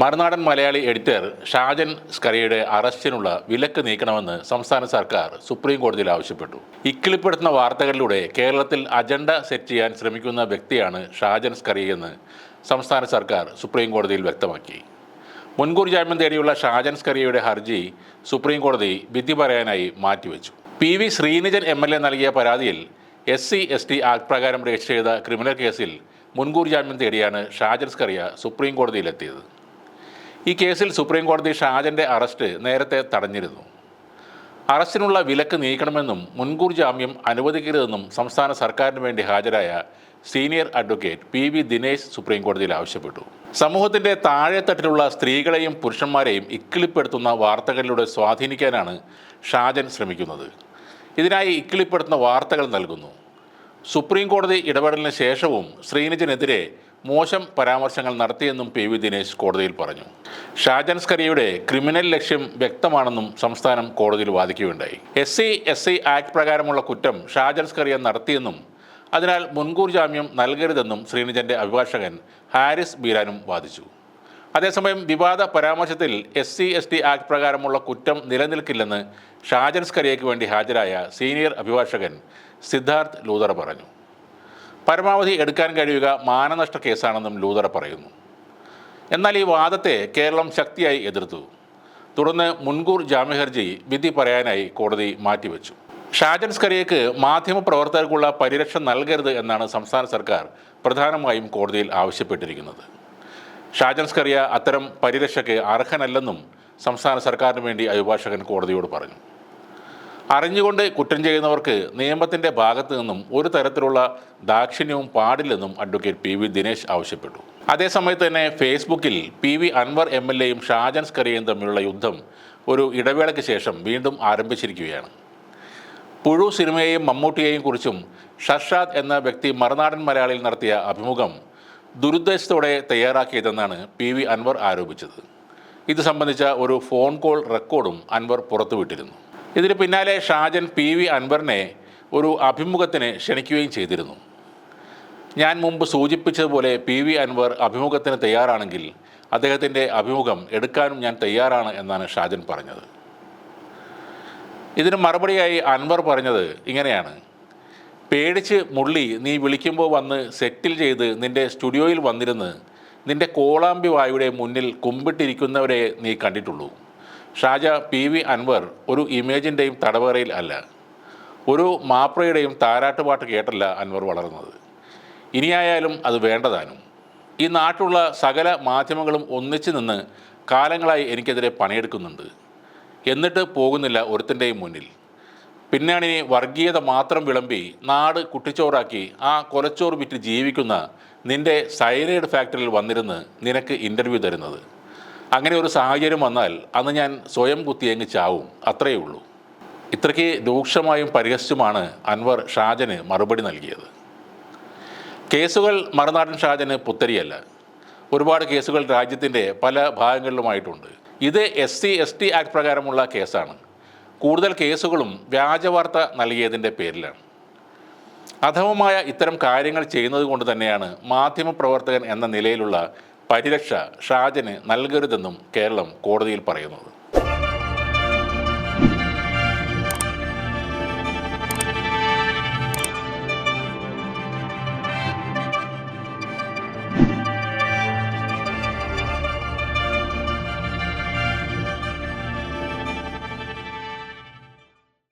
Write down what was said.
മറുനാടൻ Malayali editor Shajan സ്കറിയുടെ അറസ്റ്റിനുള്ള വിലക്ക് നീക്കണമെന്ന് സംസ്ഥാന സർക്കാർ സുപ്രീം കോടതിയിൽ ആവശ്യപ്പെട്ടു. ഇക്കിളിപ്പെടുത്തുന്ന വാർത്തകളിലൂടെ കേരളത്തിൽ അജണ്ട സെറ്റ് ചെയ്യാൻ ശ്രമിക്കുന്ന വ്യക്തിയാണ് ഷാജൻ സ്കറിയെന്ന് സംസ്ഥാന സർക്കാർ സുപ്രീം കോടതിയിൽ വ്യക്തമാക്കി. മുൻകൂർ ജാമ്യം തേടിയുള്ള ഷാജൻ സ്കറിയയുടെ ഹർജി സുപ്രീം കോടതി വിധി പറയാനായി മാറ്റിവെച്ചു. P V Sreenijan M L A നൽകിയ പരാതിയിൽ S C S T act പ്രകാരം രജിസ്റ്റർ ചെയ്ത ക്രിമിനൽ കേസിൽ മുൻകൂർ ജാമ്യം തേടിയാണ് ഷാജൻ സ്കറിയ സുപ്രീം കോടതിയിലെത്തിയത്. ഈ കേസിൽ സുപ്രീം കോടതി ഷാജന്റെ അറസ്റ്റ് നേരത്തെ തടഞ്ഞിരുന്നു. അറസ്റ്റിനുള്ള വിലക്ക് നീക്കണമെന്നും മുൻകൂർ ജാമ്യം അനുവദിക്കരുതെന്നും സംസ്ഥാന സർക്കാരിന് വേണ്ടി ഹാജരായ senior advocate P V Dinesh supreme കോടതിയിൽ ആവശ്യപ്പെട്ടു. സമൂഹത്തിന്റെ താഴെത്തട്ടിലുള്ള സ്ത്രീകളെയും പുരുഷന്മാരെയും ഇക്കിളിപ്പെടുത്തുന്ന വാർത്തകളിലൂടെ സ്വാധീനിക്കാനാണ് ഷാജൻ ശ്രമിക്കുന്നത്. ഇതിനായി ഇക്കിളിപ്പെടുത്തുന്ന വാർത്തകൾ നൽകുന്നു. സുപ്രീം കോടതി ഇടപെടലിന് ശേഷവും ശ്രീനിജനെതിരെ മോശം പരാമർശങ്ങൾ നടത്തിയെന്നും പി വി ദിനേശ് കോടതിയിൽ പറഞ്ഞു. ഷാജൻ സ്കറിയുടെ ക്രിമിനൽ ലക്ഷ്യം വ്യക്തമാണെന്നും സംസ്ഥാനം കോടതിയിൽ വാദിക്കുകയുണ്ടായി. S C S C act പ്രകാരമുള്ള കുറ്റം ഷാജൻ സ്കറിയ നടത്തിയെന്നും അതിനാൽ മുൻകൂർ ജാമ്യം നൽകരുതെന്നും ശ്രീനിജന്റെ അഭിഭാഷകൻ ഹാരിസ് ബീരാനും വാദിച്ചു. അതേസമയം വിവാദ പരാമർശത്തിൽ S C S T act പ്രകാരമുള്ള കുറ്റം നിലനിൽക്കില്ലെന്ന് ഷാജൻ സ്കറിയയ്ക്ക് വേണ്ടി ഹാജരായ സീനിയർ അഭിഭാഷകൻ സിദ്ധാർത്ഥ് ലൂതറ പറഞ്ഞു. പരമാവധി എടുക്കാൻ കഴിയുക മാനനഷ്ട കേസാണെന്നും ലൂതറ പറയുന്നു. എന്നാൽ ഈ വാദത്തെ കേരളം ശക്തിയായി എതിർത്തു. തുടർന്ന് മുൻകൂർ ജാമ്യഹർജി വിധി പറയാനായി കോടതി മാറ്റിവെച്ചു. ഷാജൻ മാധ്യമ മാധ്യമപ്രവർത്തകർക്കുള്ള പരിരക്ഷ നൽകരുത് എന്നാണ് സംസ്ഥാന സർക്കാർ പ്രധാനമായും കോടതിയിൽ ആവശ്യപ്പെട്ടിരിക്കുന്നത്. ഷാജൻ സ്കറിയ അത്തരം പരിരക്ഷയ്ക്ക് അർഹനല്ലെന്നും സംസ്ഥാന സർക്കാരിന് വേണ്ടി അഭിഭാഷകൻ കോടതിയോട് പറഞ്ഞു. അറിഞ്ഞുകൊണ്ട് കുറ്റം ചെയ്യുന്നവർക്ക് നിയമത്തിന്റെ ഭാഗത്തു നിന്നും ഒരു തരത്തിലുള്ള ദാക്ഷിണ്യവും പാടില്ലെന്നും അഡ്വക്കേറ്റ് പി വി ദിനേശ് ആവശ്യപ്പെട്ടു. അതേസമയത്ത് തന്നെ ഫേസ്ബുക്കിൽ P V Anvar M L എയും ഷാജൻ സ്കറിയയും തമ്മിലുള്ള യുദ്ധം ഒരു ഇടവേളയ്ക്ക് ശേഷം വീണ്ടും ആരംഭിച്ചിരിക്കുകയാണ്. പുഴു സിനിമയെയും മമ്മൂട്ടിയെയും കുറിച്ചും ഷർഷാദ് എന്ന വ്യക്തി മറുനാടൻ മലയാളിയിൽ നടത്തിയ അഭിമുഖം ദുരുദ്ദേശത്തോടെ തയ്യാറാക്കിയതെന്നാണ് പി വി അൻവർ ആരോപിച്ചത്. ഇത് സംബന്ധിച്ച ഒരു ഫോൺ കോൾ റെക്കോർഡും അൻവർ പുറത്തുവിട്ടിരുന്നു. ഇതിന് പിന്നാലെ ഷാജൻ പി വി അൻവറിനെ ഒരു അഭിമുഖത്തിന് ക്ഷണിക്കുകയും ചെയ്തിരുന്നു. ഞാൻ മുമ്പ് സൂചിപ്പിച്ചതുപോലെ പി വി അൻവർ അഭിമുഖത്തിന് തയ്യാറാണെങ്കിൽ അദ്ദേഹത്തിന്റെ അഭിമുഖം എടുക്കാനും ഞാൻ തയ്യാറാണ് എന്നാണ് ഷാജൻ പറഞ്ഞത്. ഇതിന് മറുപടിയായി അൻവർ പറഞ്ഞത് ഇങ്ങനെയാണ്. പേടിച്ച് മുള്ളി നീ വിളിക്കുമ്പോൾ വന്ന് സെറ്റിൽ ചെയ്ത് നിന്റെ സ്റ്റുഡിയോയിൽ വന്നിരുന്ന് നിന്റെ കോളാമ്പി വായുടെ മുന്നിൽ കുമ്പിട്ടിരിക്കുന്നവരെ നീ കണ്ടിട്ടുള്ളൂ. ഷാജ പി വി അൻവർ ഒരു ഇമേജിന്റെയും തടവറയിൽ അല്ല. ഒരു മാപ്രയുടെയും താരാട്ടുപാട്ട് കേട്ടല്ല അൻവർ വളർന്നത്. ഇനിയായാലും അത് വേണ്ടതാനും. ഈ നാട്ടിലുള്ള സകല മാധ്യമങ്ങളും ഒന്നിച്ചു നിന്ന് കാലങ്ങളായി എനിക്കെതിരെ പണിയെടുക്കുന്നുണ്ട്. എന്നിട്ട് പോകുന്നില്ല ഒരുത്തിന്റെയും മുന്നിൽ. പിന്നാണിനി വർഗീയത മാത്രം വിളമ്പി നാട് കുട്ടിച്ചോറാക്കി ആ കൊലച്ചോറ് വിറ്റ് ജീവിക്കുന്ന നിന്റെ സൈനൈഡ് ഫാക്ടറിയിൽ വന്നിരുന്ന് നിനക്ക് ഇന്റർവ്യൂ തരുന്നത്. അങ്ങനെ ഒരു സാഹചര്യം വന്നാൽ അന്ന് ഞാൻ സ്വയം കുത്തിയങ്ങ് ചാവും. അത്രയേ ഉള്ളൂ. ഇത്രയ്ക്ക് രൂക്ഷമായും പരിഹസിച്ചുമാണ് അൻവർ ഷാജന് മറുപടി നൽകിയത്. കേസുകൾ മറുനാടൻ ഷാജന് പുത്തരിയല്ല. ഒരുപാട് കേസുകൾ രാജ്യത്തിന്റെ പല ഭാഗങ്ങളിലുമായിട്ടുണ്ട്. ഇത് S C S T act പ്രകാരമുള്ള കേസാണ്. കൂടുതൽ കേസുകളും വ്യാജവാർത്ത നൽകിയതിന്റെ പേരിലാണ്. അധമമായ ഇത്തരം കാര്യങ്ങൾ ചെയ്യുന്നത് കൊണ്ട് തന്നെയാണ് മാധ്യമപ്രവർത്തകൻ എന്ന നിലയിലുള്ള പരിരക്ഷ ഷാജന് നൽകരുതെന്നും കേരളം കോടതിയിൽ പറയുന്നത്.